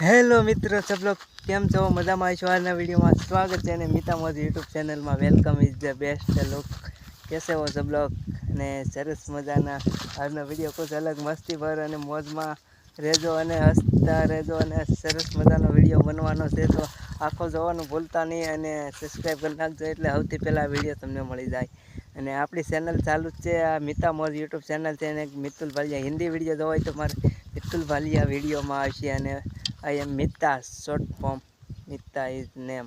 Hello મિત્રો સબલો કેમ છો? મજામાં છો આજના વિડીયોમાં સ્વાગત છે અને મિતા મોદી યુટ્યુબ ચેનલમાં. Welcome is the best look કેસે હો સબ અને સરસ મજાના. આજનો વીડિયો કુછ અલગ મસ્તી ભર અને મોજમાં રહેજો અને હસતા રહેજો અને સરસ મજાનો વીડિયો બનવાનો છે. તો આખો જોવાનું ભૂલતા નહીં અને સબસ્ક્રાઈબ કરી નાખજો એટલે સૌથી પહેલાં વીડિયો તમને મળી જાય. અને આપણી ચેનલ ચાલુ જ છે, આ મિતા મોજ યુટ્યુબ ચેનલ છે અને મિતુલ ભાલિયા હિન્દી વીડિયો જોવા હોય તો મારે મિતુલ ભાલિયા વિડીયોમાં આવશે અને I am Mitta short form Mitta is name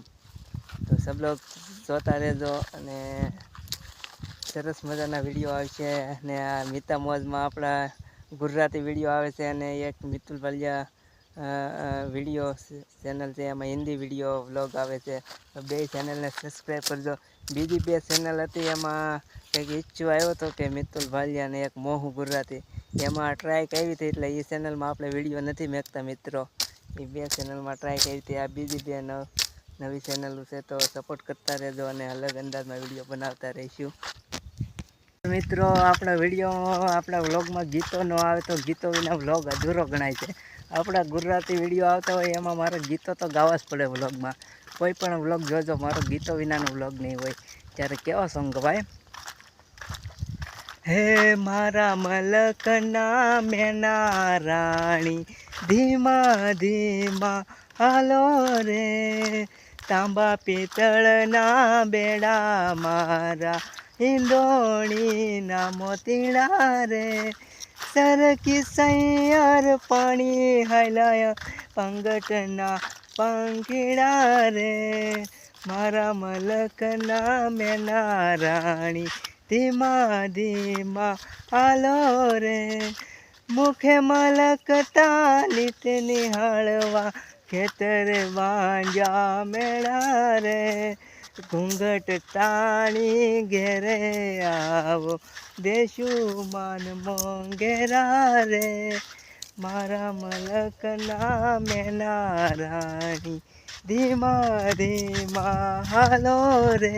તો સબ લોગ જોતા રહેજો અને સરસ મજાના વીડિયો આવશે અને આ મિત્તા મોજમાં આપણા ગુજરાતી વીડિયો આવે છે અને એક મિતુલ ભાલિયા વીડિયો ચેનલ છે. એમાં હિન્દી વીડિયો વ્લોગ આવે છે. તો બે ચેનલને સબસ્ક્રાઈબ કરજો. બીજી બે ચેનલ હતી એમાં કંઈક ઈચ્છું આવ્યો હતો કે મિતુલ ભાલિયા અને એક મોહુ ગુજરાતી. એમાં ટ્રાય કરી હતી એટલે એ ચેનલમાં આપણે વીડિયો નથી મેકતા મિત્રો. એ બે ચેનલમાં ટ્રાય કરી હતી. આ બીજી બે નવ ચેનલો છે તો સપોર્ટ કરતા રહેજો અને અલગ અંદાજમાં વીડિયો બનાવતા રહીશું. મિત્રો, આપણા વીડિયો આપણા વ્લોગમાં ગીતો ન આવે તો ગીતો વિના વ્લોગ અધૂરો ગણાય છે. આપણા ગુજરાતી વીડિયો આવતા હોય એમાં મારે ગીતો તો ગાવા જ પડે વ્લોગમાં કોઈ પણ વ્લોગ જોજો, મારો ગીતો વિનાનો વ્લોગ નહીં હોય. ત્યારે કેવા સોંગ ભાઈ? હે મારા મલકના મેના રાણી, ધીમા ધીમા હાલો રે. તાંબા પિત્તળના બેડા મારા હિંદોણીના મોતીડા રે. સરકી સૈયર પાણી હલાય પંગટના પંખીડા રે. મારા મલકના મેના રાણી ધીમા ધીમા આલો રે મુખે મલકતા નિત નિહાળવા ખેતર વાંજા મેળા રે ઘૂંઘટ તાણી ઘેરે આવો દેશું માન મોંઘેરા રે મારા મલકના મેના રાણી ધીમા ધીમા હાલો રે